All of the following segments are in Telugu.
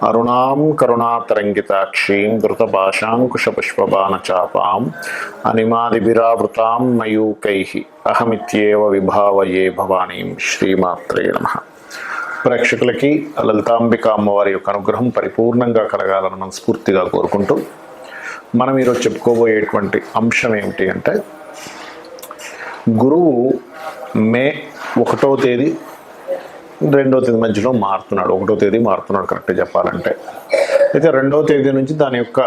అరుణాం కరుణాతరంగితాక్షీం ధృతపాశాంకుశపుష్పబాణచాపాం అనిమాదిభిరావృతాం మయూకై అహమిత్యేవ విభావయే భవానీం శ్రీమాత్రే నమ. ప్రేక్షకులకి లలితాంబిక అమ్మవారి యొక్క అనుగ్రహం పరిపూర్ణంగా కలగాలని మనస్ఫూర్తిగా కోరుకుంటూ మనం ఈరోజు చెప్పుకోబోయేటువంటి అంశం ఏమిటి అంటే గురువు మే ఒకటో తేదీ రెండో తేదీ మధ్యలో మారుతున్నాడు ఒకటో తేదీ మారుతున్నాడు కరెక్ట్గా చెప్పాలంటే. అయితే రెండో తేదీ నుంచి దాని యొక్క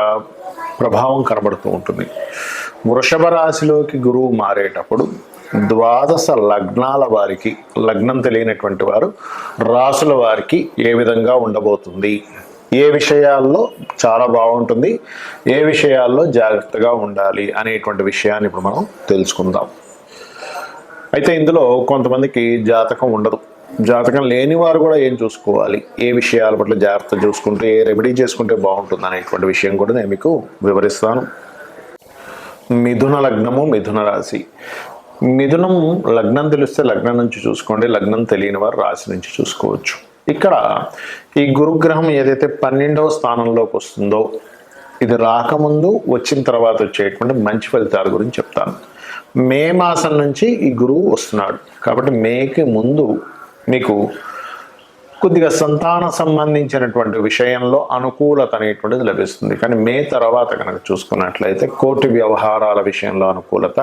ప్రభావం కనబడుతూ ఉంటుంది. వృషభ రాశిలోకి గురువు మారేటప్పుడు ద్వాదశ లగ్నాల వారికి లగ్నం తెలియనటువంటి వారు రాసుల వారికి ఏ విధంగా ఉండబోతుంది? ఏ విషయాల్లో చాలా బాగుంటుంది ఏ విషయాల్లో జాగ్రత్తగా ఉండాలి అనేటువంటి విషయాన్ని ఇప్పుడు మనం తెలుసుకుందాం. అయితే ఇందులో కొంతమందికి జాతకం ఉండదు. జాతకం లేని వారు కూడా ఏం చూసుకోవాలి? ఏ విషయాల పట్ల జాగ్రత్త చూసుకుంటే ఏ రెమెడీ చేసుకుంటే బాగుంటుంది అనేటువంటి విషయం కూడా నేను మీకు వివరిస్తాను. మిథున లగ్నము మిథున రాశి. మిథునం లగ్నం తెలిస్తే లగ్నం నుంచి చూసుకోండి. లగ్నం తెలియని వారు రాశి నుంచి చూసుకోవచ్చు. ఇక్కడ ఈ గురుగ్రహం ఏదైతే పన్నెండవ స్థానంలోకి వస్తుందో ఇది రాకముందు వచ్చిన తర్వాత వచ్చేటువంటి మంచి ఫలితాల గురించి చెప్తాను. మే మాసం నుంచి ఈ గురువు వస్తున్నాడు. కాబట్టి మేకి ముందు మీకు కొద్దిగా సంతాన సంబంధించినటువంటి విషయంలో అనుకూలత అనేటువంటిది లభిస్తుంది. కానీ మే తర్వాత కనుక చూసుకున్నట్లయితే కోర్టు వ్యవహారాల విషయంలో అనుకూలత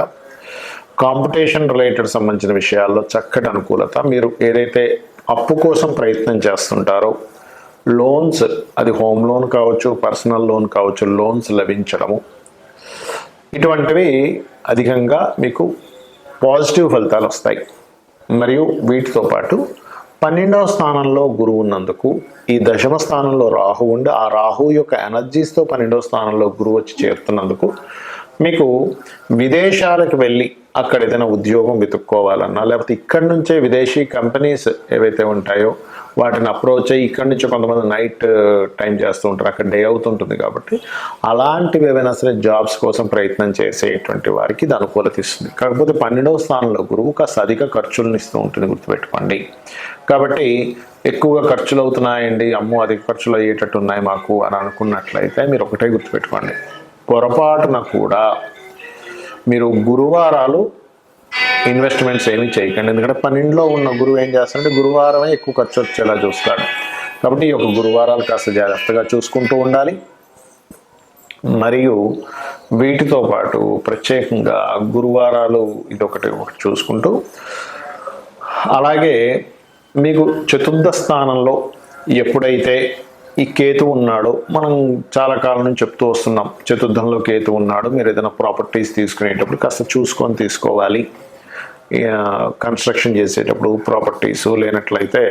కాంపిటీషన్ రిలేటెడ్ సంబంధించిన విషయాల్లో చక్కటి అనుకూలత. మీరు ఏదైతే అప్పు కోసం ప్రయత్నం చేస్తుంటారో లోన్స్ అది హోమ్ లోన్ కావచ్చు పర్సనల్ లోన్ కావచ్చు లోన్స్ లభించడము. ఇటువంటివి అధికంగా మీకు పాజిటివ్ ఫలితాలు వస్తాయి. మరియు వీటితో పాటు పన్నెండవ స్థానంలో గురువు ఉన్నందుకు ఈ దశమ స్థానంలో రాహు ఉండి ఆ రాహు యొక్క ఎనర్జీస్తో పన్నెండవ స్థానంలో గురువు వచ్చి చేరుతున్నందుకు మీకు విదేశాలకు వెళ్ళి అక్కడ ఏదైనా ఉద్యోగం వెతుక్కోవాలన్నా లేకపోతే ఇక్కడి నుంచే విదేశీ కంపెనీస్ ఏవైతే ఉంటాయో వాటిని అప్రోచ్ అయ్యి ఇక్కడి నుంచి కొంతమంది నైట్ టైం చేస్తూ ఉంటారు. అక్కడ డే అవుతుంటుంది కాబట్టి అలాంటివి ఏవైనా సరే జాబ్స్ కోసం ప్రయత్నం చేసేటువంటి వారికి ఇది అనుకూలత ఇస్తుంది కాకపోతే పన్నెండవ స్థానంలో గురువు కాస్త అధిక ఖర్చులను ఇస్తూ ఉంటుంది గుర్తుపెట్టుకోండి. కాబట్టి ఎక్కువగా ఖర్చులు అవుతున్నాయండి అమ్మో అధిక ఖర్చులు అయ్యేటట్టు ఉన్నాయి మాకు అని అనుకున్నట్లయితే మీరు ఒకటే గుర్తుపెట్టుకోండి. పొరపాటున కూడా మీరు గురువారాలు ఇన్వెస్ట్మెంట్స్ ఏమీ చేయకండి. ఎందుకంటే పన్నెండులో ఉన్న గురువు ఏం చేస్తాడంటే గురువారమే ఎక్కువ ఖర్చు వచ్చేలా చూస్తాడు. కాబట్టి ఈ యొక్క గురువారాలు కాస్త జాగ్రత్తగా చూసుకుంటూ ఉండాలి. మరియు వీటితో పాటు ప్రత్యేకంగా గురువారాలు ఇదొకటి ఒకటి చూసుకుంటూ అలాగే మీకు చతుర్థ స్థానంలో ఎప్పుడైతే ఈ కేతు ఉన్నాడు. మనం చాలా కాలం నుంచి చెప్తూ వస్తున్నాం చతుర్థంలో కేతు ఉన్నాడు. మీరు ఏదైనా ప్రాపర్టీస్ తీసుకునేటప్పుడు కాస్త చూసుకొని తీసుకోవాలి. కన్స్ట్రక్షన్ చేసేటప్పుడు ప్రాపర్టీస్ లేనట్లయితే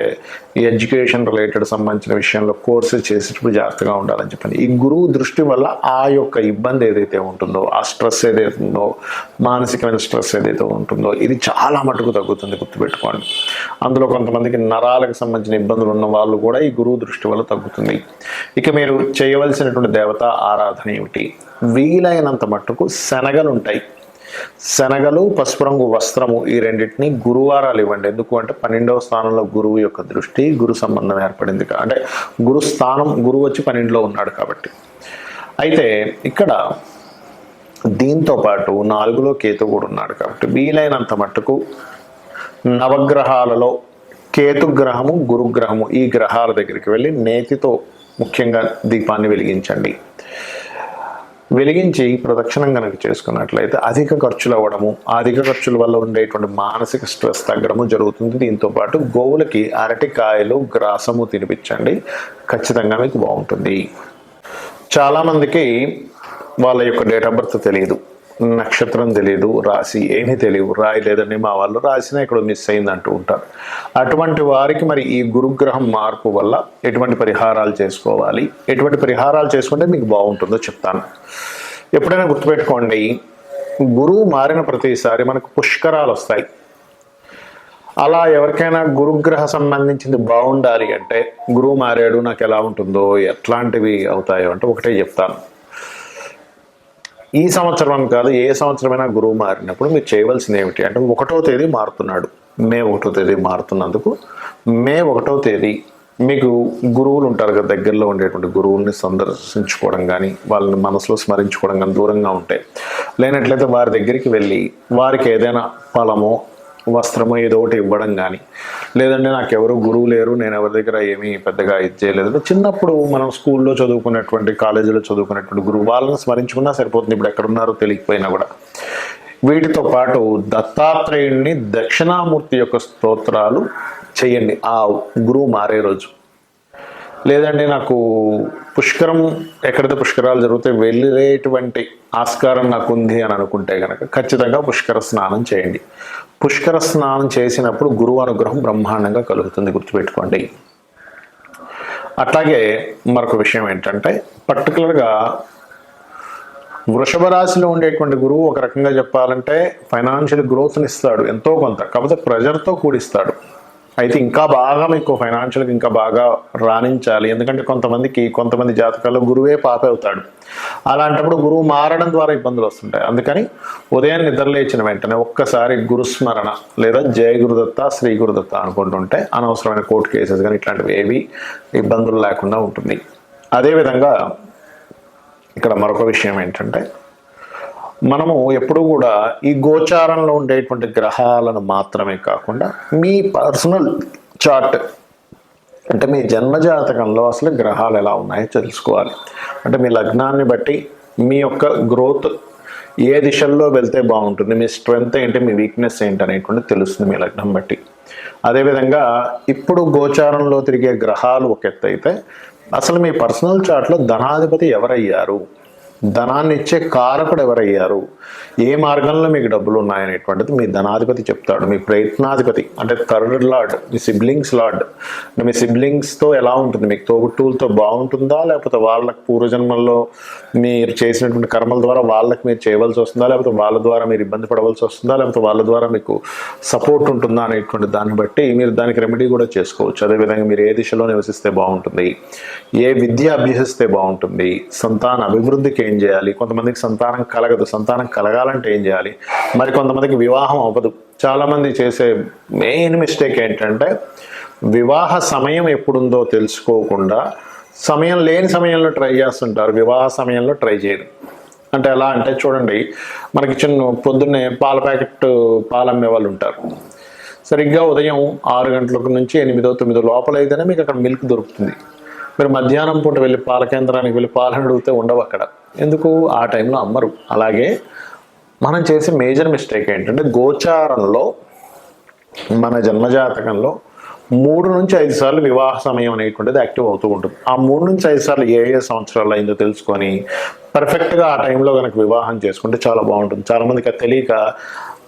ఈ ఎడ్యుకేషన్ రిలేటెడ్ సంబంధించిన విషయంలో కోర్సెస్ చేసేటప్పుడు జాగ్రత్తగా ఉండాలని చెప్పండి ఈ గురువు దృష్టి వల్ల ఆ యొక్క ఇబ్బంది ఏదైతే ఉంటుందో ఆ స్ట్రెస్ ఏదైతే ఉందో మానసికమైన స్ట్రెస్ ఏదైతే ఉంటుందో ఇది చాలా మటుకు తగ్గుతుంది గుర్తుపెట్టుకోండి. అందులో కొంతమందికి నరాలకు సంబంధించిన ఇబ్బందులు ఉన్న వాళ్ళు కూడా ఈ గురువు దృష్టి వల్ల తగ్గుతుంది. ఇక మీరు చేయవలసినటువంటి దేవత ఆరాధన ఏమిటి? వీలైనంత మట్టుకు శనగలు ఉంటాయి శనగలు పసుపు రంగు వస్త్రము ఈ రెండింటిని గురువారాలు ఇవ్వండి. ఎందుకు అంటే పన్నెండవ స్థానంలో గురువు యొక్క దృష్టి గురు సంబంధం ఏర్పడింది అంటే గురు స్థానం గురువు వచ్చి పన్నెండులో ఉన్నాడు కాబట్టి. అయితే ఇక్కడ దీంతో పాటు నాలుగులో కేతు కూడా ఉన్నాడు కాబట్టి వీలైనంత మట్టుకు నవగ్రహాలలో కేతు గ్రహము గురుగ్రహము ఈ గ్రహాల దగ్గరికి వెళ్ళి నేతితో ముఖ్యంగా దీపాన్ని వెలిగించండి. వెలిగించి ప్రదక్షిణం కనుక చేసుకున్నట్లయితే అధిక ఖర్చులు అవ్వడము ఆ అధిక ఖర్చుల వల్ల ఉండేటువంటి మానసిక స్ట్రెస్ తగ్గడము జరుగుతుంది. దీంతో పాటు గోవులకి అరటికాయలు గ్రాసము తినిపించండి. ఖచ్చితంగా మీకు బాగుంటుంది. చాలామందికి వాళ్ళ యొక్క డేట్ ఆఫ్ బర్త్ తెలియదు. నక్షత్రం తెలియదు రాశి ఏమీ తెలియదు రాయి లేదండి మా వాళ్ళు రాసినా ఇక్కడ మిస్ అయింది అంటూ ఉంటారు. అటువంటి వారికి మరి ఈ గురుగ్రహం మార్పు వల్ల ఎటువంటి పరిహారాలు చేసుకోవాలి? ఎటువంటి పరిహారాలు చేసుకుంటే మీకు బాగుంటుందో చెప్తాను. ఎప్పుడైనా గుర్తుపెట్టుకోండి గురువు మారిన ప్రతిసారి మనకు పుష్కరాలు వస్తాయి. అలా ఎవరికైనా గురుగ్రహ సంబంధించింది బాగుండాలి అంటే గురువు మారాడు నాకు ఎలా ఉంటుందో ఎట్లాంటివి అవుతాయో అంటే ఒకటే చెప్తాను. ఈ సంవత్సరం అని కాదు ఏ సంవత్సరమైనా గురువు మారినప్పుడు మీరు చేయవలసింది ఏమిటి? అంటే ఒకటో తేదీ మారుతున్నాడు. మే ఒకటో తేదీ మారుతున్నందుకు మే ఒకటో తేదీ మీకు గురువులు ఉంటారు కదా దగ్గరలో ఉండేటువంటి గురువుల్ని సందర్శించుకోవడం కానీ వాళ్ళని మనసులో స్మరించుకోవడం కానీ దూరంగా ఉంటాయి లేనట్లయితే వారి దగ్గరికి వెళ్ళి వారికి ఏదైనా ఫలమో వస్త్రము ఏదో ఒకటి ఇవ్వడం కానీ లేదంటే నాకు ఎవరు గురువు లేరు నేను ఎవరి దగ్గర ఏమీ పెద్దగా ఇది చేయలేదు. చిన్నప్పుడు మనం స్కూల్లో చదువుకున్నటువంటి కాలేజీలో చదువుకున్నటువంటి గురువు వాళ్ళని స్మరించుకున్నా సరిపోతుంది. ఇప్పుడు ఎక్కడున్నారో తెలియకపోయినా కూడా. వీటితో పాటు దత్తాత్రేయుడిని దక్షిణామూర్తి యొక్క స్తోత్రాలు చేయండి. ఆ గురువు మారే రోజు. లేదంటే నాకు పుష్కరం ఎక్కడైతే పుష్కరాలు జరిగితే వెళ్ళేటువంటి ఆస్కారం నాకు ఉంది అని అనుకుంటే కనుక ఖచ్చితంగా పుష్కర స్నానం చేయండి. పుష్కర స్నానం చేసినప్పుడు గురువు అనుగ్రహం బ్రహ్మాండంగా కలుగుతుంది. గుర్తుపెట్టుకోండి. అట్లాగే మరొక విషయం ఏంటంటే పర్టికులర్గా వృషభ రాశిలో ఉండేటువంటి గురువు ఒక రకంగా చెప్పాలంటే ఫైనాన్షియల్ గ్రోత్ని ఇస్తాడు. ఎంతో కొంత కాకపోతే ప్రెజర్తో కూడిస్తాడు. అయితే ఇంకా బాగా మీకు ఫైనాన్షియల్గా ఇంకా బాగా రాణించాలి. ఎందుకంటే కొంతమందికి కొంతమంది జాతకాల్లో గురువే పాప అవుతాడు. అలాంటప్పుడు గురువు మారడం ద్వారా ఇబ్బందులు వస్తుంటాయి. అందుకని ఉదయం నిద్రలేచిన వెంటనే ఒక్కసారి గురుస్మరణ లేదా జయ గురుదత్త శ్రీ గురుదత్త అనుకుంటుంటే అనవసరమైన కోర్టు కేసెస్ కానీ ఇట్లాంటివి ఏవి ఇబ్బందులు లేకుండా ఉంటుంది. అదేవిధంగా ఇక్కడ మరొక విషయం ఏంటంటే మనము ఎప్పుడు కూడా ఈ గోచారంలో ఉండేటువంటి గ్రహాలను మాత్రమే కాకుండా మీ పర్సనల్ చార్ట్ అంటే మీ జన్మజాతకంలో అసలు గ్రహాలు ఎలా ఉన్నాయో తెలుసుకోవాలి. అంటే మీ లగ్నాన్ని బట్టి మీ యొక్క గ్రోత్ ఏ దిశల్లో వెళ్తే బాగుంటుంది మీ స్ట్రెంగ్త్ ఏంటి మీ వీక్నెస్ ఏంటి అనేటువంటి తెలుస్తుంది మీ లగ్నం బట్టి. అదేవిధంగా ఇప్పుడు గోచారంలో తిరిగే గ్రహాలు ఒక ఎత్తు అయితే అసలు మీ పర్సనల్ చార్ట్లో ధనాధిపతి ఎవరయ్యారు? ధనాన్ని ఇచ్చే కారకుడు ఎవరయ్యారు? ఏ మార్గంలో మీకు డబ్బులు ఉన్నాయనేటువంటిది మీ ధనాధిపతి చెప్తాడు. మీ ప్రయత్నాధిపతి అంటే థర్డ్ లార్డ్ మీ సిబ్లింగ్స్ లార్డ్. మీ సిబ్లింగ్స్తో ఎలా ఉంటుంది? మీకు తోబుట్టువులతో బాగుంటుందా? లేకపోతే వాళ్ళకి పూర్వజన్మల్లో మీరు చేసినటువంటి కర్మల ద్వారా వాళ్ళకి మీరు చేయవలసి వస్తుందా? లేకపోతే వాళ్ళ ద్వారా మీరు ఇబ్బంది పడవలసి వస్తుందా? లేకపోతే వాళ్ళ ద్వారా మీకు సపోర్ట్ ఉంటుందా అనేటువంటి దాన్ని బట్టి మీరు దానికి రెమెడీ కూడా చేసుకోవచ్చు. అదేవిధంగా మీరు ఏ దిశలో నివసిస్తే బాగుంటుంది? ఏ విద్య అభ్యసిస్తే బాగుంటుంది? సంతాన అభివృద్ధికి ఏం చేయాలి? కొంతమందికి సంతానం కలగదు. సంతానం కలగాలంటే ఏం చేయాలి? మరి కొంతమందికి వివాహం అవ్వదు. చాలామంది చేసే మెయిన్ మిస్టేక్ ఏంటంటే వివాహ సమయం ఎప్పుడుందో తెలుసుకోకుండా సమయం లేని సమయంలో ట్రై చేస్తుంటారు. వివాహ సమయంలో ట్రై చేయరు. అంటే ఎలా అంటే చూడండి మనకి చిన్న పొద్దున్నే పాల ప్యాకెట్ పాలు అమ్మే వాళ్ళు ఉంటారు. సరిగ్గా ఉదయం ఆరు గంటలకు నుంచి ఎనిమిదో తొమ్మిదో లోపల అయితేనే మీకు అక్కడ మిల్క్ దొరుకుతుంది. మీరు మధ్యాహ్నం పూట వెళ్ళి పాల కేంద్రానికి వెళ్ళి పాలను అడిగితే ఉండవు అక్కడ. ఎందుకు ఆ టైంలో అమ్మరు? అలాగే మనం చేసే మేజర్ మిస్టేక్ ఏంటంటే గోచారంలో మన జన్మజాతకంలో మూడు నుంచి ఐదు సార్లు వివాహ సమయం అనేటువంటిది యాక్టివ్ అవుతూ ఉంటుంది. ఆ మూడు నుంచి ఐదు సార్లు ఏ ఏ సంవత్సరాలు అయిందో తెలుసుకొని పర్ఫెక్ట్గా ఆ టైంలో కనుక వివాహం చేసుకుంటే చాలా బాగుంటుంది. చాలామందికి తెలియక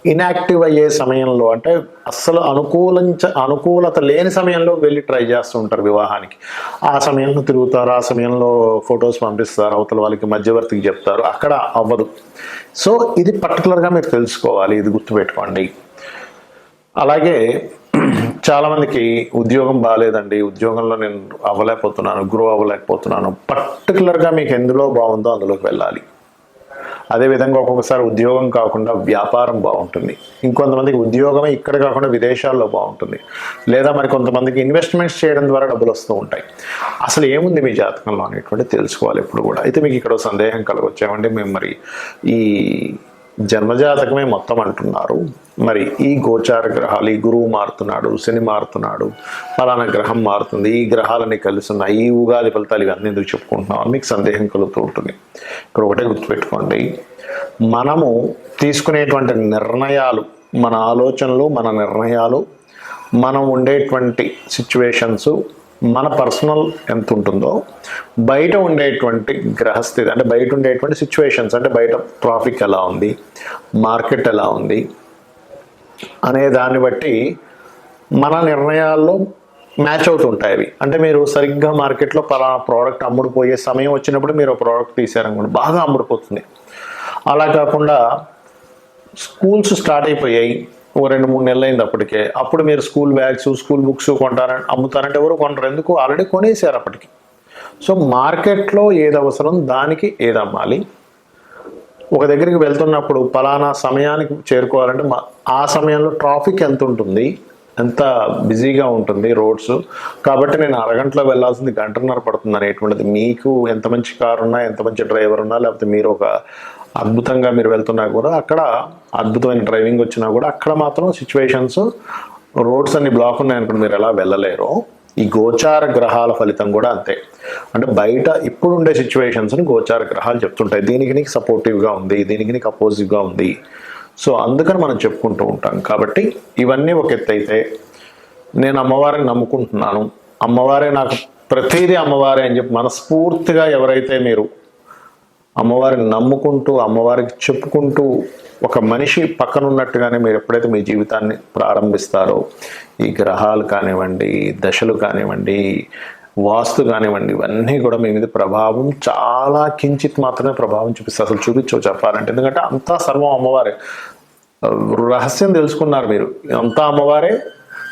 ఇన్యాక్టివ్ అయ్యే సమయంలో అంటే అస్సలు అనుకూలించ అనుకూలత లేని సమయంలో వెళ్ళి ట్రై చేస్తూ ఉంటారు వివాహానికి. ఆ సమయంలో తిరుగుతారు ఆ సమయంలో ఫొటోస్ పంపిస్తారు అవతల వాళ్ళకి మధ్యవర్తికి చెప్తారు అక్కడ అవ్వదు. సో ఇది పర్టికులర్గా మీరు తెలుసుకోవాలి ఇది గుర్తుపెట్టుకోండి. అలాగే చాలామందికి ఉద్యోగం బాగాలేదండి ఉద్యోగంలో నేను అవ్వలేకపోతున్నాను గ్రో అవ్వలేకపోతున్నాను పర్టికులర్గా మీకు ఎందులో బాగుందో అందులోకి వెళ్ళాలి. అదేవిధంగా ఒక్కొక్కసారి ఉద్యోగం కాకుండా వ్యాపారం బాగుంటుంది. ఇంకొంతమందికి ఉద్యోగమే ఇక్కడ కాకుండా విదేశాల్లో బాగుంటుంది. లేదా మరి కొంతమందికి ఇన్వెస్ట్మెంట్స్ చేయడం ద్వారా డబ్బులు వస్తూ ఉంటాయి. అసలు ఏముంది మీ జాతకంలో అనేటువంటి తెలుసుకోవాలి ఎప్పుడు కూడా. అయితే మీకు ఇక్కడ సందేహం కలగొచ్చామండి మేము మరి ఈ జన్మజాతకమే మొత్తం అంటున్నారు. మరి ఈ గోచార గ్రహాలు ఈ గురువు మారుతున్నాడు శని మారుతున్నాడు ఫలానా గ్రహం మారుతుంది ఈ గ్రహాలని కలుస్తున్నాయి ఈ ఉగాది ఫలితాలు ఇవన్నీ ఎందుకు చెప్పుకుంటున్నాం మీకు సందేహం కలుగుతూ ఉంటుంది. ఇక్కడ ఒకటే గుర్తుపెట్టుకోండి. మనము తీసుకునేటువంటి నిర్ణయాలు మన ఆలోచనలు మన నిర్ణయాలు మనం ఉండేటువంటి సిచ్యువేషన్స్ మన పర్సనల్ ఎంత ఉంటుందో బయట ఉండేటువంటి గ్రహస్థితి అంటే బయట ఉండేటువంటి సిచ్యువేషన్స్ అంటే బయట ట్రాఫిక్ ఎలా ఉంది మార్కెట్ ఎలా ఉంది అనే దాన్ని బట్టి మన నిర్ణయాల్లో మ్యాచ్ అవుతుంటాయి అవి. అంటే మీరు సరిగ్గా మార్కెట్లో పలానా ప్రోడక్ట్ అమ్ముడుపోయే సమయం వచ్చినప్పుడు మీరు ప్రోడక్ట్ తీసారనుకోండి బాగా అమ్ముడుపోతుంది. అలా కాకుండా స్కూల్స్ స్టార్ట్ అయిపోయాయి ఒక రెండు మూడు నెలలు అయింది అప్పటికే. అప్పుడు మీరు స్కూల్ బ్యాగ్స్ స్కూల్ బుక్స్ కొంటారని అమ్ముతారంటే ఎవరు కొనరు. ఎందుకు? ఆల్రెడీ కొనేసారు అప్పటికి. సో మార్కెట్లో ఏది అవసరం దానికి ఏది అమ్మాలి? ఒక దగ్గరికి వెళ్తున్నప్పుడు పలానా సమయానికి చేరుకోవాలంటే మా- ఆ సమయంలో ట్రాఫిక్ ఎంత ఉంటుంది? ఎంత బిజీగా ఉంటుంది రోడ్స్? కాబట్టి నేను అరగంటలో వెళ్ళాల్సింది గంటన్నర పడుతుంది అనేటువంటిది. మీకు ఎంత మంచి కారు ఉన్నా ఎంత మంచి డ్రైవర్ ఉన్నా లేకపోతే మీరు ఒక అద్భుతంగా మీరు వెళ్తున్నా కూడా అక్కడ అద్భుతమైన డ్రైవింగ్ వచ్చినా కూడా అక్కడ మాత్రం సిచ్యువేషన్స్ రోడ్స్ అన్ని బ్లాక్ ఉన్నాయనుకోండి మీరు ఎలా వెళ్ళలేరు. ఈ గోచార గ్రహాల ఫలితం కూడా అంతే. అంటే బయట ఇప్పుడు ఉండే సిచ్యువేషన్స్ని గోచార గ్రహాలు చెప్తుంటాయి. దీనికి నీకు సపోర్టివ్గా ఉంది దీనికి నీకు అపోజివ్గా ఉంది. సో అందుకని మనం చెప్పుకుంటూ ఉంటాం. కాబట్టి ఇవన్నీ ఒక ఎత్తు అయితే నేను అమ్మవారిని నమ్ముకుంటున్నాను. అమ్మవారే నాకు ప్రతిదీ అమ్మవారే అని చెప్పి మనస్ఫూర్తిగా ఎవరైతే మీరు అమ్మవారిని నమ్ముకుంటూ అమ్మవారికి చెప్పుకుంటూ ఒక మనిషి పక్కన ఉన్నట్టుగానే మీరు ఎప్పుడైతే మీ జీవితాన్ని ప్రారంభిస్తారో ఈ గ్రహాలు కానివ్వండి దశలు కానివ్వండి వాస్తు కానివ్వండి ఇవన్నీ కూడా మీ మీద ప్రభావం చాలా కించిత్ మాత్రమే ప్రభావం చూపిస్తే అసలు చూపించవు చెప్పాలంటే. ఎందుకంటే అంతా సర్వం అమ్మవారే. రహస్యం తెలుసుకున్నారు మీరు. అంతా అమ్మవారే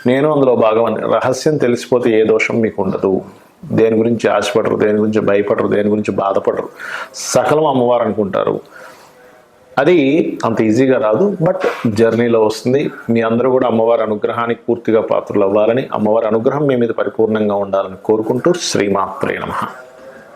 నేను అందులో భాగం అని. రహస్యం తెలిసిపోతే ఏ దోషం మీకు ఉండదు. దేని గురించి ఆశపడరు దేని గురించి భయపడరు దేని గురించి బాధపడరు. సకలం అమ్మవారు అనుకుంటారు. అది అంత ఈజీగా రాదు బట్ జర్నీలో వస్తుంది. మీ అందరూ కూడా అమ్మవారి అనుగ్రహానికి పూర్తిగా పాత్రలు అవ్వాలని అమ్మవారి అనుగ్రహం మీ మీద పరిపూర్ణంగా ఉండాలని కోరుకుంటూ శ్రీమాత్రే నమః.